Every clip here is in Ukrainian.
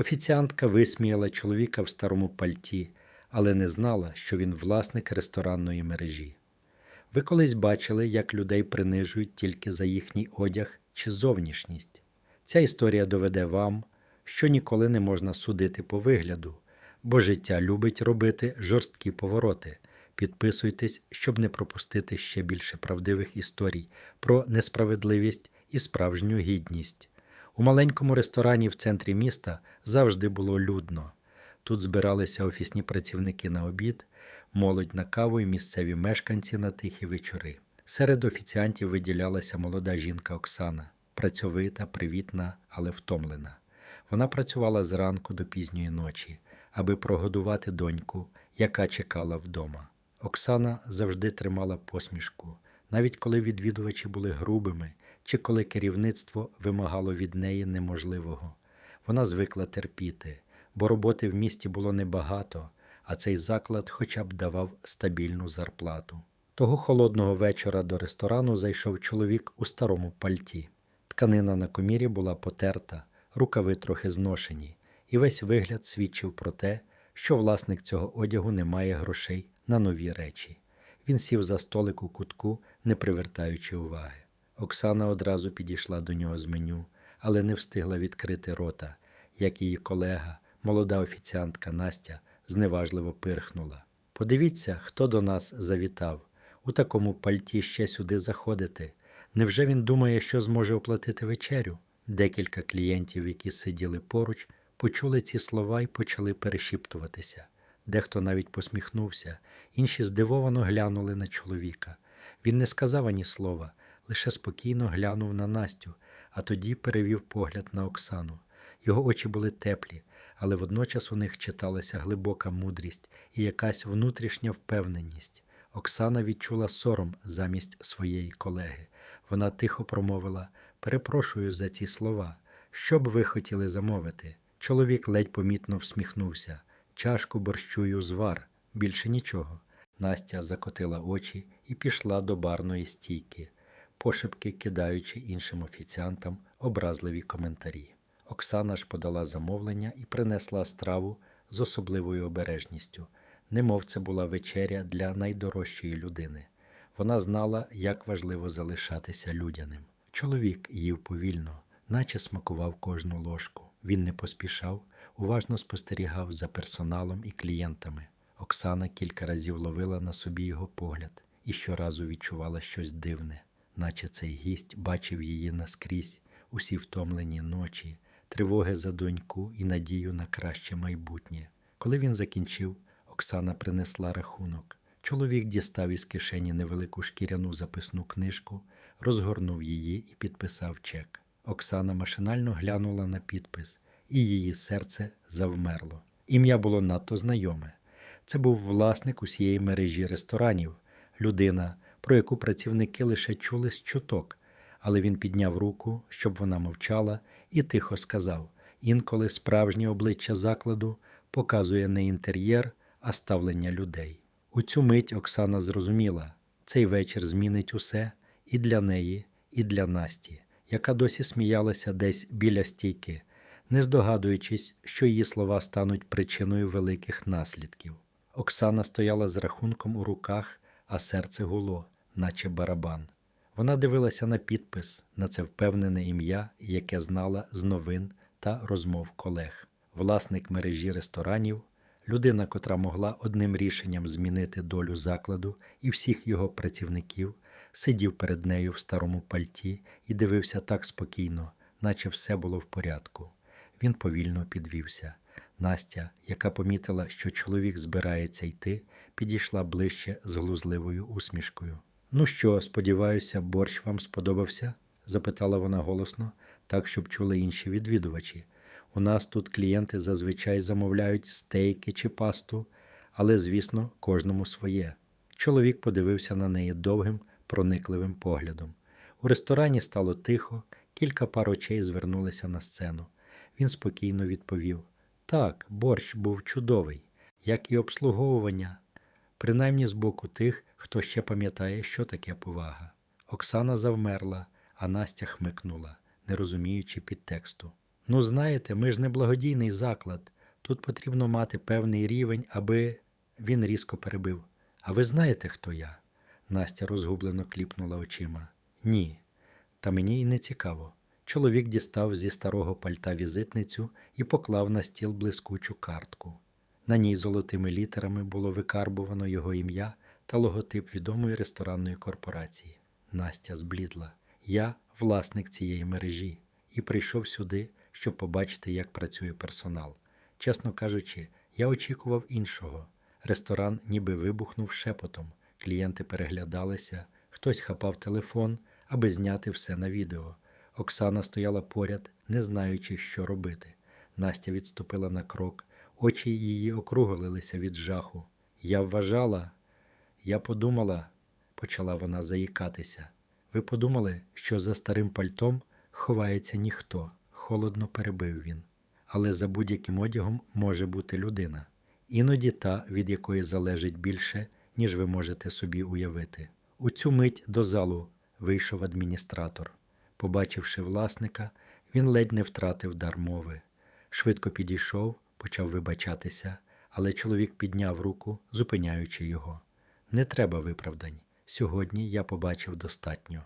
Офіціантка висміяла чоловіка в старому пальті, але не знала, що він власник ресторанної мережі. Ви колись бачили, як людей принижують тільки за їхній одяг чи зовнішність. Ця історія доведе вам, що ніколи не можна судити по вигляду, бо життя любить робити жорсткі повороти. Підписуйтесь, щоб не пропустити ще більше правдивих історій про несправедливість і справжню гідність. У маленькому ресторані в центрі міста завжди було людно. Тут збиралися офісні працівники на обід, молодь на каву і місцеві мешканці на тихі вечори. Серед офіціантів виділялася молода жінка Оксана, працьовита, привітна, але втомлена. Вона працювала зранку до пізньої ночі, аби прогодувати доньку, яка чекала вдома. Оксана завжди тримала посмішку, навіть коли відвідувачі були грубими чи коли керівництво вимагало від неї неможливого. Вона звикла терпіти, бо роботи в місті було небагато, а цей заклад хоча б давав стабільну зарплату. Того холодного вечора до ресторану зайшов чоловік у старому пальті. Тканина на комірі була потерта, рукави трохи зношені, і весь вигляд свідчив про те, що власник цього одягу не має грошей на нові речі. Він сів за столик у кутку, не привертаючи уваги. Оксана одразу підійшла до нього з меню, але не встигла відкрити рота, як її колега, молода офіціантка Настя, зневажливо пирхнула. Подивіться, хто до нас завітав. У такому пальті ще сюди заходити. Невже він думає, що зможе оплатити вечерю? Декілька клієнтів, які сиділи поруч, почули ці слова і почали перешіптуватися. Дехто навіть посміхнувся, інші здивовано глянули на чоловіка. Він не сказав ані слова, лише спокійно глянув на Настю, а тоді перевів погляд на Оксану. Його очі були теплі, але водночас у них читалася глибока мудрість і якась внутрішня впевненість. Оксана відчула сором замість своєї колеги. Вона тихо промовила Перепрошую за ці слова. Що б ви хотіли замовити? Чоловік ледь помітно всміхнувся. Чашку борщую звар, більше нічого. Настя закотила очі і пішла до барної стійки, пошепки кидаючи іншим офіціантам образливі коментарі. Оксана ж подала замовлення і принесла страву з особливою обережністю, немов це була вечеря для найдорожчої людини. Вона знала, як важливо залишатися людяним. Чоловік їв повільно, наче смакував кожну ложку. Він не поспішав, уважно спостерігав за персоналом і клієнтами. Оксана кілька разів ловила на собі його погляд і щоразу відчувала щось дивне, наче цей гість бачив її наскрізь, усі втомлені ночі, тривоги за доньку і надію на краще майбутнє. Коли він закінчив, Оксана принесла рахунок. Чоловік дістав із кишені невелику шкіряну записну книжку, розгорнув її і підписав чек. Оксана машинально глянула на підпис, і її серце завмерло. Ім'я було надто знайоме. Це був власник усієї мережі ресторанів, людина, про яку працівники лише чули з чуток, але він підняв руку, щоб вона мовчала, і тихо сказав: інколи справжнє обличчя закладу показує не інтер'єр, а ставлення людей. У цю мить Оксана зрозуміла, цей вечір змінить усе і для неї, і для Насті, яка досі сміялася десь біля стійки, не здогадуючись, що її слова стануть причиною великих наслідків. Оксана стояла з рахунком у руках, а серце гуло, наче барабан. Вона дивилася на підпис, на це впевнене ім'я, яке знала з новин та розмов колег. Власник мережі ресторанів, людина, котра могла одним рішенням змінити долю закладу і всіх його працівників, сидів перед нею в старому пальті і дивився так спокійно, наче все було в порядку. Він повільно підвівся. Настя, яка помітила, що чоловік збирається йти, підійшла ближче з глузливою усмішкою. Ну що, сподіваюся, борщ вам сподобався? запитала вона голосно, так, щоб чули інші відвідувачі. У нас тут клієнти зазвичай замовляють стейки чи пасту, але, звісно, кожному своє. Чоловік подивився на неї довгим, проникливим поглядом. У ресторані стало тихо, кілька пар очей звернулися на сцену. Він спокійно відповів: Так, борщ був чудовий, як і обслуговування, принаймні з боку тих, хто ще пам'ятає, що таке повага. Оксана завмерла, а Настя хмикнула, не розуміючи підтексту. Ну, знаєте, ми ж не благодійний заклад. Тут потрібно мати певний рівень, аби він різко перебив. А ви знаєте, хто я? Настя розгублено кліпнула очима. Ні. Та мені й не цікаво. Чоловік дістав зі старого пальта візитницю і поклав на стіл блискучу картку. На ній золотими літерами було викарбувано його ім'я та логотип відомої ресторанної корпорації. Настя зблідла. Я власник цієї мережі і прийшов сюди, щоб побачити, як працює персонал. Чесно кажучи, я очікував іншого. Ресторан ніби вибухнув шепотом. Клієнти переглядалися, хтось хапав телефон, аби зняти все на відео. Оксана стояла поряд, не знаючи, що робити. Настя відступила на крок, очі її округлилися від жаху. Я вважала, я подумала, почала вона заїкатися. Ви подумали, що за старим пальтом ховається ніхто, холодно перебив він. Але за будь-яким одягом може бути людина, іноді та, від якої залежить більше, ніж ви можете собі уявити. У цю мить до залу вийшов адміністратор. Побачивши власника, він ледь не втратив дар мови. Швидко підійшов, почав вибачатися, але чоловік підняв руку, зупиняючи його. Не треба виправдань. Сьогодні я побачив достатньо.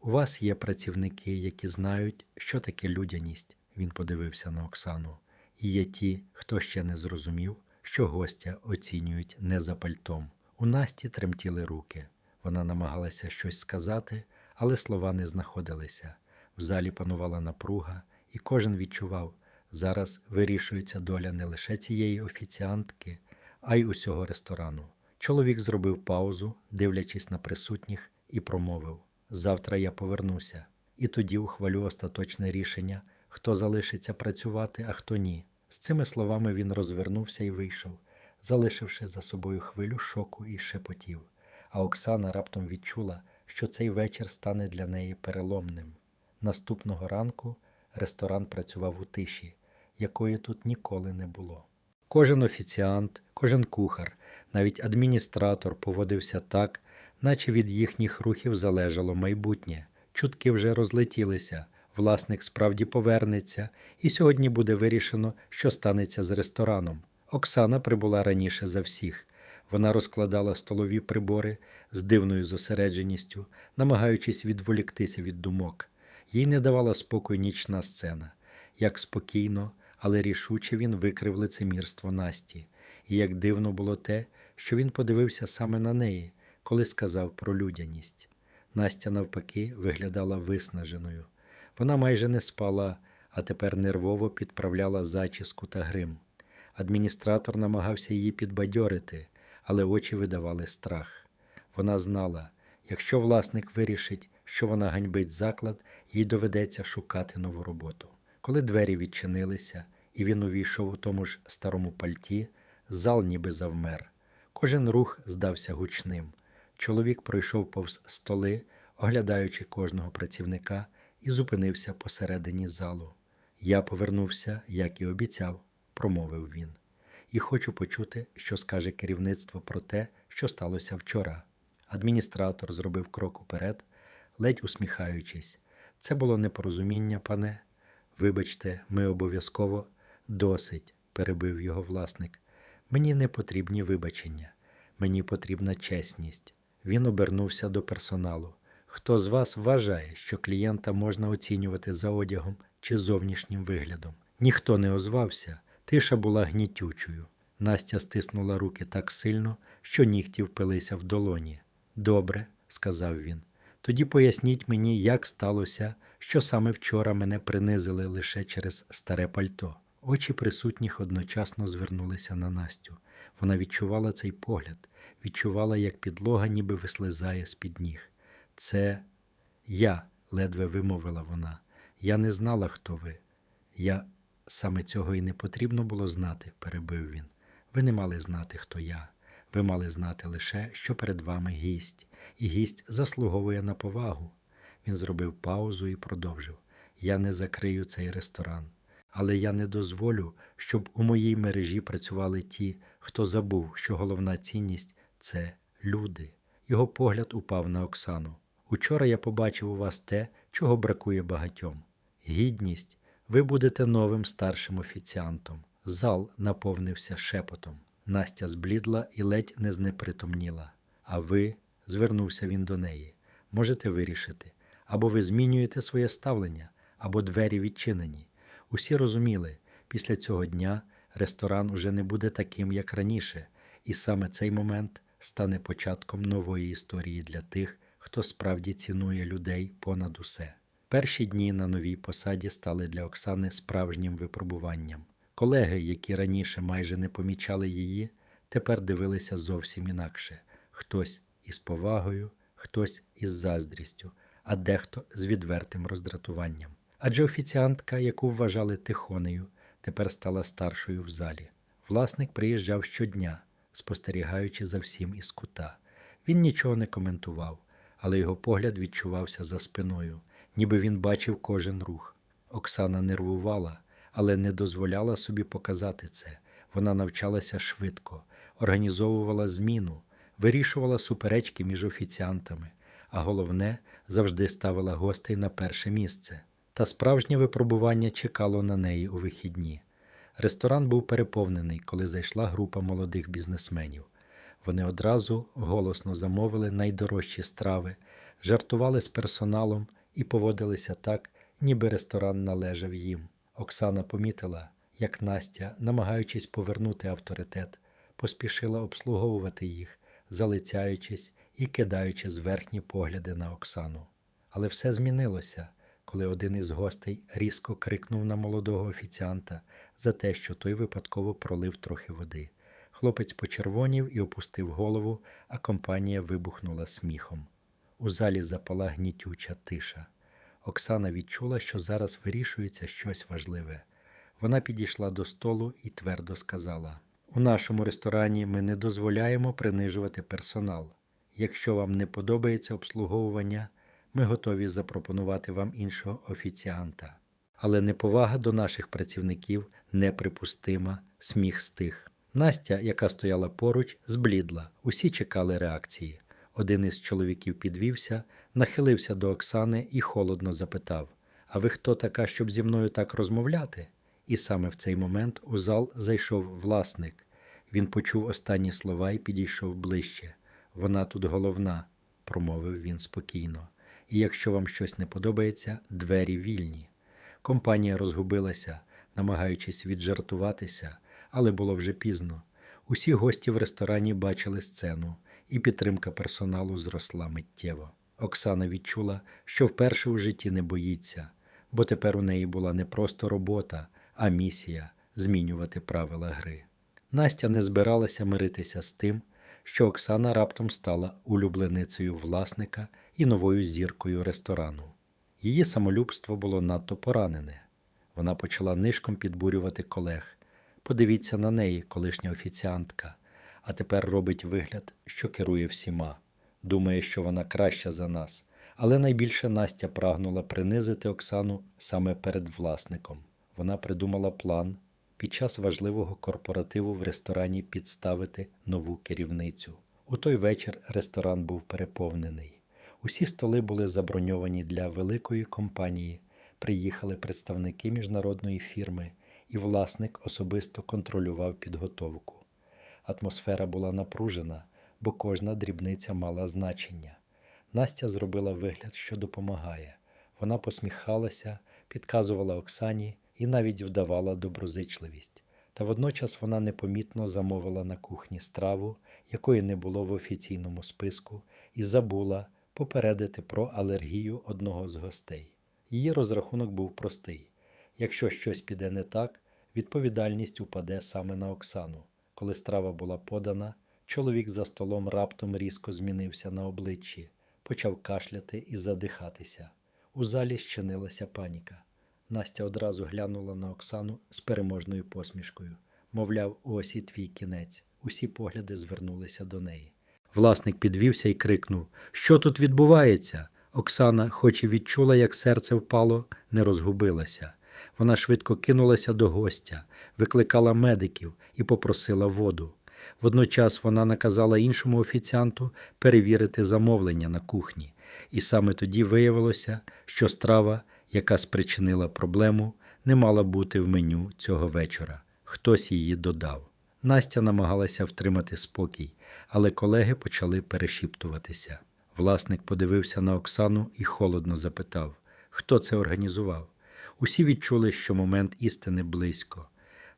У вас є працівники, які знають, що таке людяність, він подивився на Оксану. І є ті, хто ще не зрозумів, що гостя оцінюють не за пальтом. У Насті тремтіли руки. Вона намагалася щось сказати, але слова не знаходилися. В залі панувала напруга, і кожен відчував, зараз вирішується доля не лише цієї офіціантки, а й усього ресторану. Чоловік зробив паузу, дивлячись на присутніх, і промовив: Завтра я повернуся, і тоді ухвалю остаточне рішення, хто залишиться працювати, а хто ні. З цими словами він розвернувся і вийшов, залишивши за собою хвилю шоку і шепотів. А Оксана раптом відчула, що цей вечір стане для неї переломним. Наступного ранку ресторан працював у тиші, якої тут ніколи не було. Кожен офіціант, кожен кухар, навіть адміністратор поводився так, наче від їхніх рухів залежало майбутнє. Чутки вже розлетілися, власник справді повернеться, і сьогодні буде вирішено, що станеться з рестораном. Оксана прибула раніше за всіх. Вона розкладала столові прибори з дивною зосередженістю, намагаючись відволіктися від думок. Їй не давала спокою нічна сцена. Як спокійно, але рішуче він викрив лицемірство Насті, і як дивно було те, що він подивився саме на неї, коли сказав про людяність. Настя, навпаки, виглядала виснаженою. Вона майже не спала, а тепер нервово підправляла зачіску та грим. Адміністратор намагався її підбадьорити, але очі видавали страх. Вона знала, якщо власник вирішить, що вона ганьбить заклад, їй доведеться шукати нову роботу. Коли двері відчинилися, і він увійшов у тому ж старому пальті, зал ніби завмер. Кожен рух здався гучним. Чоловік пройшов повз столи, оглядаючи кожного працівника, і зупинився посередині залу. Я повернувся, як і обіцяв, промовив він, і хочу почути, що скаже керівництво про те, що сталося вчора. Адміністратор зробив крок уперед, ледь усміхаючись. Це було непорозуміння, пане. Вибачте, ми обов'язково досить, перебив його власник. Мені не потрібні вибачення, мені потрібна чесність. Він обернувся до персоналу. Хто з вас вважає, що клієнта можна оцінювати за одягом чи зовнішнім виглядом? Ніхто не озвався, тиша була гнітючою. Настя стиснула руки так сильно, що нігті впилися в долоні. Добре, сказав він. Тоді поясніть мені, як сталося, що саме вчора мене принизили лише через старе пальто. Очі присутніх одночасно звернулися на Настю. Вона відчувала цей погляд, відчувала, як підлога ніби вислизає з-під ніг. Це я, ледве вимовила вона. Я не знала, хто ви. Я саме цього і не потрібно було знати, перебив він. Ви не мали знати, хто я. Ви мали знати лише, що перед вами гість, і гість заслуговує на повагу. Він зробив паузу і продовжив: Я не закрию цей ресторан, але я не дозволю, щоб у моїй мережі працювали ті, хто забув, що головна цінність це люди. Його погляд упав на Оксану. Учора я побачив у вас те, чого бракує багатьом. Гідність, Ви будете новим старшим офіціантом. Зал наповнився шепотом. Настя зблідла і ледь не знепритомніла. А ви, звернувся він до неї, можете вирішити. Або ви змінюєте своє ставлення, або двері відчинені. Усі розуміли, після цього дня ресторан уже не буде таким, як раніше, і саме цей момент стане початком нової історії для тих, хто справді цінує людей понад усе. Перші дні на новій посаді стали для Оксани справжнім випробуванням. Колеги, які раніше майже не помічали її, тепер дивилися зовсім інакше: хтось із повагою, хтось із заздрістю, а дехто з відвертим роздратуванням. Адже офіціантка, яку вважали тихонею, тепер стала старшою в залі. Власник приїжджав щодня, спостерігаючи за всім із кута. Він нічого не коментував, але його погляд відчувався за спиною, ніби він бачив кожен рух. Оксана нервувала, але не дозволяла собі показати це. Вона навчалася швидко, організовувала зміну, вирішувала суперечки між офіціантами, а головне, завжди ставила гостей на перше місце. Та справжнє випробування чекало на неї у вихідні. Ресторан був переповнений, коли зайшла група молодих бізнесменів. Вони одразу голосно замовили найдорожчі страви, жартували з персоналом і поводилися так, ніби ресторан належав їм. Оксана помітила, як Настя, намагаючись повернути авторитет, поспішила обслуговувати їх, залицяючись і кидаючи зверхні погляди на Оксану. Але все змінилося, коли один із гостей різко крикнув на молодого офіціанта за те, що той випадково пролив трохи води. Хлопець почервонів і опустив голову, а компанія вибухнула сміхом. У залі запала гнітюча тиша. Оксана відчула, що зараз вирішується щось важливе. Вона підійшла до столу і твердо сказала: У нашому ресторані ми не дозволяємо принижувати персонал. Якщо вам не подобається обслуговування, ми готові запропонувати вам іншого офіціанта. Але неповага до наших працівників неприпустима, сміх стих. Настя, яка стояла поруч, зблідла. Усі чекали реакції. Один із чоловіків підвівся, нахилився до Оксани і холодно запитав: А ви хто така, щоб зі мною так розмовляти? І саме в цей момент у зал зайшов власник. Він почув останні слова і підійшов ближче. Вона тут головна, промовив він спокійно. І якщо вам щось не подобається, двері вільні. Компанія розгубилася, намагаючись віджартуватися, але було вже пізно. Усі гості в ресторані бачили сцену, і підтримка персоналу зросла миттєво. Оксана відчула, що вперше у житті не боїться, бо тепер у неї була не просто робота, а місія змінювати правила гри. Настя не збиралася миритися з тим, що Оксана раптом стала улюбленицею власника і новою зіркою ресторану. Її самолюбство було надто поранене. Вона почала нишком підбурювати колег. Подивіться на неї, колишня офіціантка, а тепер робить вигляд, що керує всіма. Думає, що вона краща за нас, але найбільше Настя прагнула принизити Оксану саме перед власником. Вона придумала план під час важливого корпоративу в ресторані підставити нову керівницю. У той вечір ресторан був переповнений. Усі столи були заброньовані для великої компанії. Приїхали представники міжнародної фірми, і власник особисто контролював підготовку. Атмосфера була напружена, бо кожна дрібниця мала значення. Настя зробила вигляд, що допомагає. Вона посміхалася, підказувала Оксані і навіть вдавала доброзичливість. Та водночас вона непомітно замовила на кухні страву, якої не було в офіційному списку, і забула попередити про алергію одного з гостей. Її розрахунок був простий: якщо щось піде не так, відповідальність упаде саме на Оксану. Коли страва була подана, чоловік за столом раптом різко змінився на обличчі, почав кашляти і задихатися. У залі щинилася паніка. Настя одразу глянула на Оксану з переможною посмішкою. Мовляв, ось і твій кінець. Усі погляди звернулися до неї. Власник підвівся і крикнув: Що тут відбувається? Оксана, хоч і відчула, як серце впало, не розгубилася. Вона швидко кинулася до гостя, викликала медиків і попросила воду. Водночас вона наказала іншому офіціанту перевірити замовлення на кухні, і саме тоді виявилося, що страва, яка спричинила проблему, не мала бути в меню цього вечора. Хтось її додав. Настя намагалася втримати спокій, але колеги почали перешіптуватися. Власник подивився на Оксану і холодно запитав, хто це організував. Усі відчули, що момент істини близько.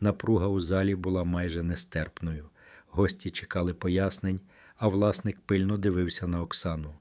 Напруга у залі була майже нестерпною. Гості чекали пояснень, а власник пильно дивився на Оксану.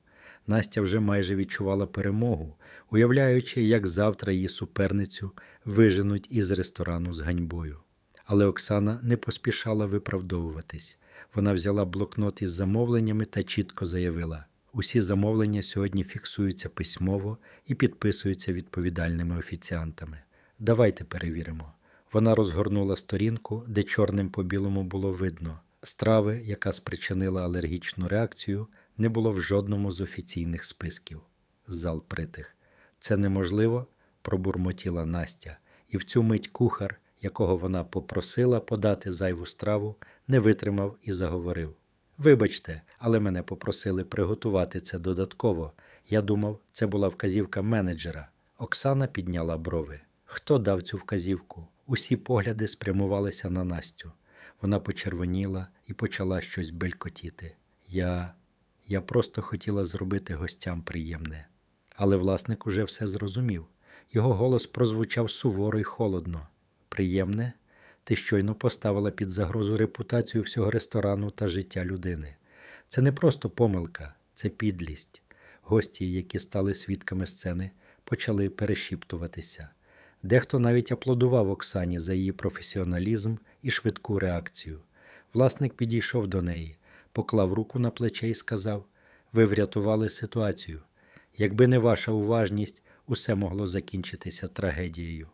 Настя вже майже відчувала перемогу, уявляючи, як завтра її суперницю виженуть із ресторану з ганьбою. Але Оксана не поспішала виправдовуватись. Вона взяла блокнот із замовленнями та чітко заявила: усі замовлення сьогодні фіксуються письмово і підписуються відповідальними офіціантами. Давайте перевіримо. Вона розгорнула сторінку, де чорним по білому було видно. Страви, яка спричинила алергічну реакцію, не було в жодному з офіційних списків. Зал притих. Це неможливо, пробурмотіла Настя, і в цю мить кухар, якого вона попросила подати зайву страву, не витримав і заговорив. Вибачте, але мене попросили приготувати це додатково. Я думав, це була вказівка менеджера. Оксана підняла брови. Хто дав цю вказівку? Усі погляди спрямувалися на Настю. Вона почервоніла і почала щось белькотіти. Я. Я просто хотіла зробити гостям приємне. Але власник уже все зрозумів. Його голос прозвучав суворо й холодно. Приємне? Ти щойно поставила під загрозу репутацію всього ресторану та життя людини. Це не просто помилка, це підлість. Гості, які стали свідками сцени, почали перешіптуватися. Дехто навіть аплодував Оксані за її професіоналізм і швидку реакцію. Власник підійшов до неї, поклав руку на плече і сказав: Ви врятували ситуацію. Якби не ваша уважність, усе могло закінчитися трагедією.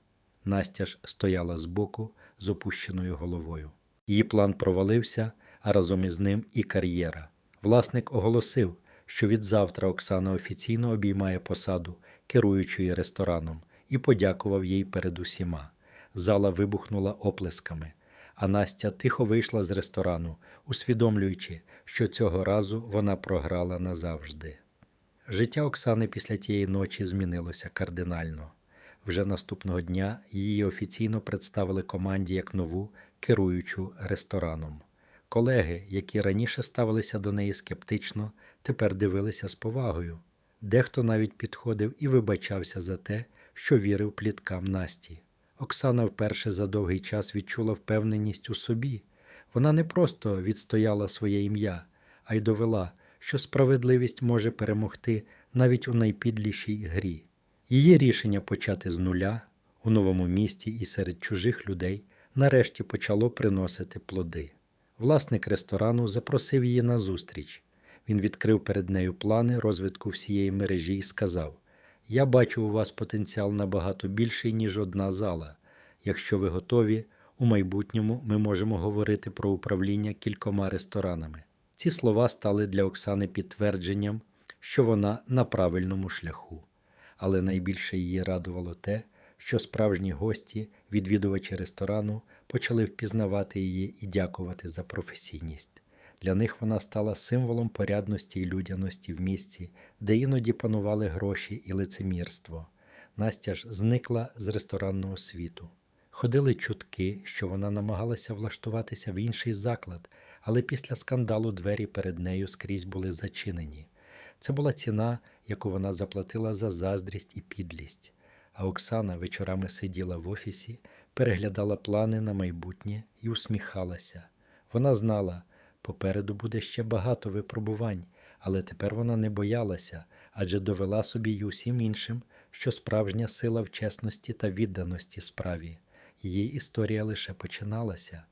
Настя ж стояла збоку з опущеною головою. Її план провалився, а разом із ним і кар'єра. Власник оголосив, що відзавтра Оксана офіційно обіймає посаду керуючої рестораном і подякував їй перед усіма. Зала вибухнула оплесками, а Настя тихо вийшла з ресторану, усвідомлюючи, що цього разу вона програла назавжди. Життя Оксани після тієї ночі змінилося кардинально. Вже наступного дня її офіційно представили команді як нову керуючу рестораном. Колеги, які раніше ставилися до неї скептично, тепер дивилися з повагою. Дехто навіть підходив і вибачався за те, що вірив пліткам Насті. Оксана вперше за довгий час відчула впевненість у собі. Вона не просто відстояла своє ім'я, а й довела, що справедливість може перемогти навіть у найпідлішій грі. Її рішення почати з нуля у новому місті і серед чужих людей нарешті почало приносити плоди. Власник ресторану запросив її на зустріч. Він відкрив перед нею плани розвитку всієї мережі і сказав: Я бачу у вас потенціал набагато більший, ніж одна зала. Якщо ви готові, у майбутньому ми можемо говорити про управління кількома ресторанами. Ці слова стали для Оксани підтвердженням, що вона на правильному шляху. Але найбільше її радувало те, що справжні гості, відвідувачі ресторану, почали впізнавати її і дякувати за професійність. Для них вона стала символом порядності і людяності в місці, де іноді панували гроші і лицемірство. Настя ж зникла з ресторанного світу. Ходили чутки, що вона намагалася влаштуватися в інший заклад, але після скандалу двері перед нею скрізь були зачинені. Це була ціна, яку вона заплатила за заздрість і підлість. А Оксана вечорами сиділа в офісі, переглядала плани на майбутнє і усміхалася. Вона знала, попереду буде ще багато випробувань, але тепер вона не боялася, адже довела собі й усім іншим, що справжня сила в чесності та відданості справі. Її історія лише починалася.